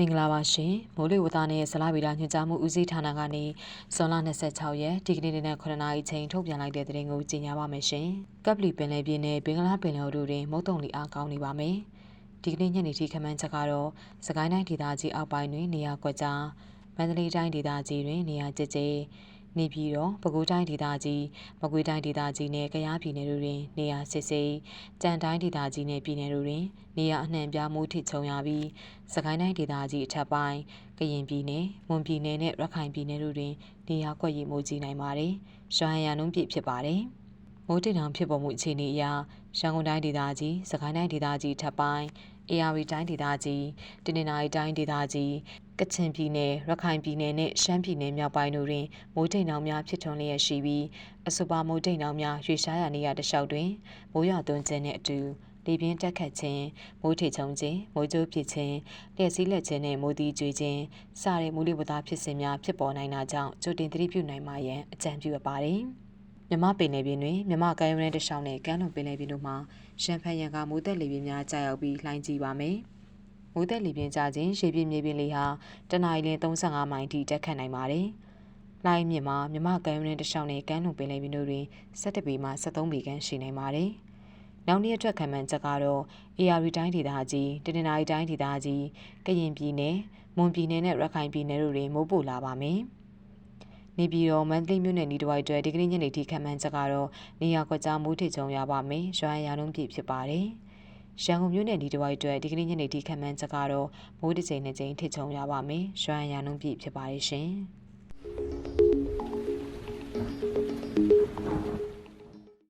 မင်္ဂလာပါရှင်မိုးလေဝသနဲ့ဇလဗေဒညွှန်ကြားမှုဦးစီးဌာနကနေဇွန်လ26ရက်ဒီကနေ့နေ့9နာရီချိန်ထုတ်ပြန်လိုက်တဲ့သတင်းကိုကြေညာပါမယ်ရှင်ကပ်ပလီပင်လယ်ပြင်နဲ့ဘင်္ဂလားပင်လယ်အော်တို့တွင်မုတ်တုံလီအားကောင်းနေပါမယ်ဒီကနေ့ညနေထိခန့်မှန်းချက်ကတော့စကိုင်းတိုင်းဒေသကြီးအောက်ပိုင်းတွင်နေရာကွက်ကြားမန္တလေးတိုင်းဒေသကြီးတွင်နေရာကျကျ နေပြည်တော်ပဲခူးတိုင်းဒေသကြီးမကွေးတိုင်းဒေသကြီးနဲ့ကယားပြည်နယ်တို့တွင်နေရာစစ်စိကြံတိုင်းဒေသကြီးနဲ့ပြည်နယ်တို့တွင်နေရာအနှံ့ပြားမှုထိချုံရပြီးစကိုင်းတိုင်းဒေသကြီးအထက်ပိုင်းကရင်ပြည်နယ်မွန်ပြည်နယ်နဲ့ရခိုင်ပြည်နယ်တို့တွင်နေရာကွက်ရီမိုးကြီးနိုင်ပါတယ်။ရွှာရန်နှုန်းပြည့်ဖြစ်ပါတယ်။မိုးတိမ်တောင်ဖြစ်ပေါ်မှုအခြေအနေအရရန်ကုန်တိုင်းဒေသကြီးစကိုင်းတိုင်းဒေသကြီးထပ်ပိုင်း အေရဝတီတိုင်းဒေသကြီးတနင်္သာရီတိုင်းဒေသကြီးကချင်ပြည်နယ်ရခိုင်ပြည်နယ်နဲ့ရှမ်းပြည်နယ်မြောက်ပိုင်းတို့တွင်မိုးတိမ်တောင်များဖြစ်ထွန်းလျက်ရှိပြီးအဆိုပါမိုးတိမ်တောင်များရွေရှားရာနေရာတစ်လျှောက်တွင်မိုးရွာသွန်းခြင်းနှင့်အတူလေပြင်းတက်ခတ်ခြင်းမိုးထေချုံခြင်းမိုးကြိုးပစ်ခြင်းလျှက်စီးလက်ခြင်းနဲ့မိုးတီးကျွေးခြင်းစတဲ့မူလဝတ္တဖြစ်စဉ်များဖြစ်ပေါ်နိုင်တာကြောင့်ကြိုတင်သတိပြုနိုင်မှာရန်အကြံပြုအပ်ပါတယ်။ မြမပင်လယ်ပြင်တွင်မြမကမ်းရိုးတန်းတစ်လျှောက်နဲ့ကမ်းလွန်ပင်လယ်ပြင်တို့မှာရှမ်းဖန်ရံကမိုးသက်လေပြင်းများကြာရောက်ပြီးလှိုင်းကြီးပါမယ်။မိုးသက်လေပြင်းကြခြင်းရေပြင်းမြေပြင်းလေဟာတနအီလ35မိုင်ထိတက်ခတ်နိုင်ပါတယ်။လှိုင်းမြင့်မှာမြမကမ်းရိုးတန်းတစ်လျှောက်နဲ့ကမ်းလွန်ပင်လယ်ပြင်တို့တွင်17ပေမှ73ပေခန့်ရှိနိုင်ပါတယ်။နောက်နေ့အတွက်ခံမှန်းချက်ကတော့ AR တိုင်းဒေသကြီးတနင်္သာရီတိုင်းဒေသကြီးကရင်ပြည်နယ်မွန်ပြည်နယ်နဲ့ရခိုင်ပြည်နယ်တို့တွင်မိုးပိုလာပါမယ်။ နေပြည်တော်မန္တလေးမြို့နယ်ဤတစ်ဝိုက်တွဲဒီကနေ့ညနေထိခံမှန်းချက်ကတော့နေရာကွက်ကြားမိုးထစ်ကြုံရပါမယ်။ရွာရံလုံးပြည့်ဖြစ်ပါတယ်။ရန်ကုန်မြို့နယ်ဒီတစ်ဝိုက်တွဲဒီကနေ့ညနေထိခံမှန်းချက်ကတော့မိုးတစ်ချိန်နှစ်ချိန်ထစ်ကြုံရပါမယ်။ရွာရံလုံးပြည့်ဖြစ်ပါတယ်ရှင်။